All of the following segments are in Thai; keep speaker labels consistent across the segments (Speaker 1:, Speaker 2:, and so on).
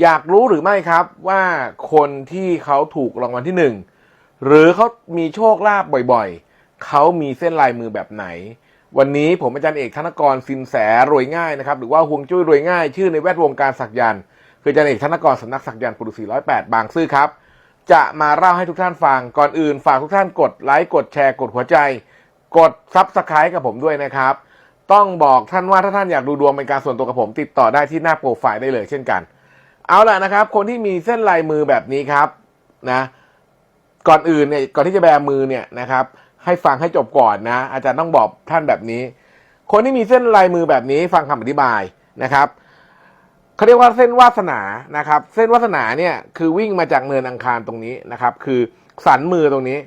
Speaker 1: อยากรู้หรือไม่ครับว่าคนที่เขาถูกรางวัลที่หนึ่งหรือเขามีโชคลาภบ่อยๆ เขามีเส้นลายมือแบบไหน วันนี้ผมอาจารย์เอกธนกรสินแสรวยง่ายนะครับ หรือว่าฮวงจุ้ยรวยง่าย ชื่อในแวดวงการสักยันต์คืออาจารย์เอกธนกรสำนักสักยันต์ปุรุษีร้อยแปดบางซื่อครับ จะมาเล่าให้ทุกท่านฟังก่อนอื่นฝากทุกท่านกดไลค์กดแชร์กดหัวใจ กดซับสไครต์กับผมด้วยนะครับต้องบอกท่านว่าถ้าท่านอยากดูดวงเป็นการส่วนตัวกับผม ติดต่อได้ที่หน้าโปรไฟล์ได้เลยเช่นกัน เอาล่ะนะครับ คนที่มีเส้นลายมือแบบนี้ครับนะก่อนอื่นเนี่ยก่อนที่จะแบมือเนี่ยนะครับ ให้ฟังให้จบก่อนนะ อาจารย์ต้องบอกท่านแบบนี้ คนที่มีเส้นลายมือแบบนี้ฟังคำอธิบายนะครับเขาเรียกว่าเส้นวาสนานะครับ เส้นวาสนาเนี่ยคือวิ่งมาจากเนินอังคารตรงนี้นะครับ คือสันมือตรงนี้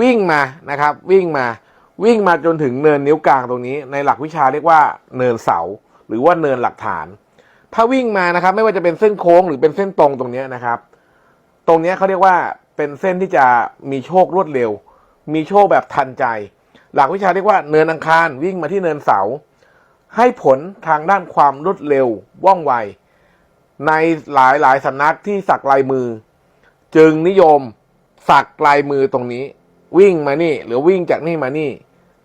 Speaker 1: วิ่งมานะครับ วิ่งมาวิ่งมาจนถึงเนินนิ้วกลางตรงนี้ ในหลักวิชาเรียกว่าเนินเสา หรือว่าเนินหลักฐาน ถ้าวิ่งมานะครับ ไม่ว่าจะเป็นเส้นโค้งหรือเป็นเส้นตรงตรงนี้นะครับ ตรงนี้เขาเรียกว่าเป็นเส้นที่จะมีโชครวดเร็ว มีโชคแบบทันใจ หลักวิชาเรียกว่าเนินอังคารวิ่งมาที่เนินเสา ให้ผลทางด้านความรวดเร็วว่องไว ในหลายหลายสำนักที่สักลายมือ จึงนิยมสักลายมือตรงนี้ วิ่งมานี่ หรือวิ่งจากนี่มานี่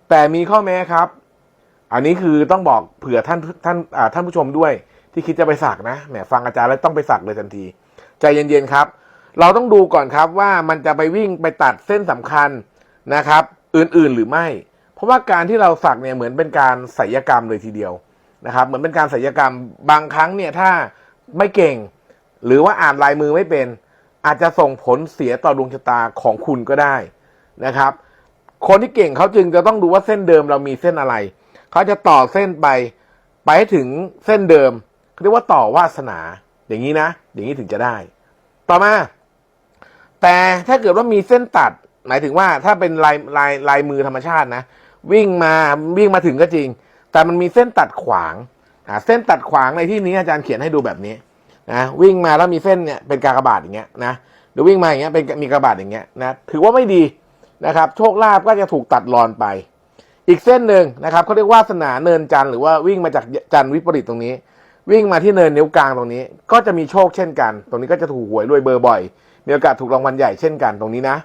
Speaker 1: แต่มีข้อแม้ครับ อันนี้คือต้องบอกเผื่อท่านท่านท่านผู้ชมด้วย ที่คิดจะไปสักนะแหมฟังอาจารย์แล้วต้องไปสักเลยทันที ใจเย็นๆครับ เราต้องดูก่อนครับว่ามันจะไปวิ่งไปตัดเส้นสำคัญนะครับ อื่นๆหรือไม่ เพราะว่าการที่เราสักเนี่ยเหมือนเป็นการศิลกรรมเลยทีเดียวนะครับ เหมือนเป็นการศิลกรรมบางครั้งเนี่ยถ้าไม่เก่ง หรือว่าอ่านลายมือไม่เป็น อาจจะส่งผลเสียต่อดวงชะตาของคุณก็ได้นะครับ คนที่เก่งเขาจึงจะต้องดูว่าเส้นเดิมเรามีเส้นอะไร เขาจะต่อเส้นไป ไปให้ถึงเส้นเดิม เรียกว่าต่อวาสนา อย่างนี้นะ อย่างนี้ถึงจะได้ ต่อมา แต่ถ้าเกิดว่ามีเส้นตัด หมายถึงว่าถ้าเป็นลายลายลายมือธรรมชาตินะ วิ่งมาวิ่งมาถึงก็จริง แต่มันมีเส้นตัดขวางเส้นตัดขวางในที่นี้อาจารย์เขียนให้ดูแบบนี้นะวิ่งมาแล้วมีเส้นเนี่ยเป็นกากบาทอย่างเงี้ยนะหรือวิ่งมาอย่างเงี้ยเป็นมีกากบาทอย่างเงี้ยนะถือว่าไม่ดีนะครับ โชคลาภก็จะถูกตัดรอนไป อีกเส้นหนึ่งนะครับเขาเรียกว่าสนาเนินจันทร์หรือว่าวิ่งมาจากจันทร์วิปริตตรงนี้ วิ่งมาที่เนินนิ้วกลางตรงนี้ ก็จะมีโชคเช่นกัน ตรงนี้ก็จะถูกหวยรวยเบอร์บ่อย มีโอกาสถูกรางวัลใหญ่เช่นกันตรงนี้นะ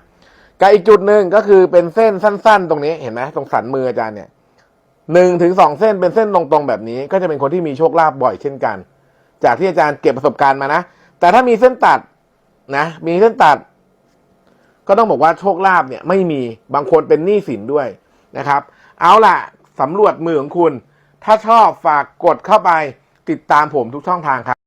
Speaker 1: กับอีกจุดหนึ่งก็คือเป็นเส้นสั้น ๆ ตรงนี้เห็นไหมตรงสันมืออาจารย์เนี่ยหนึ่งถึงสองเส้นเป็นเส้นตรงๆแบบนี้ ก็จะเป็นคนที่มีโชคลาภบ่อยเช่นกัน จากที่อาจารย์เก็บประสบการณ์มานะ แต่ถ้ามีเส้นตัดนะ มีเส้นตัด ก็ต้องบอกว่าโชคลาภเนี่ยไม่มีบางคนเป็นหนี้สินด้วยนะครับ เอาล่ะสำรวจมือของคุณ ถ้าชอบฝากกดเข้าไป ติดตามผมทุกช่องทางครับ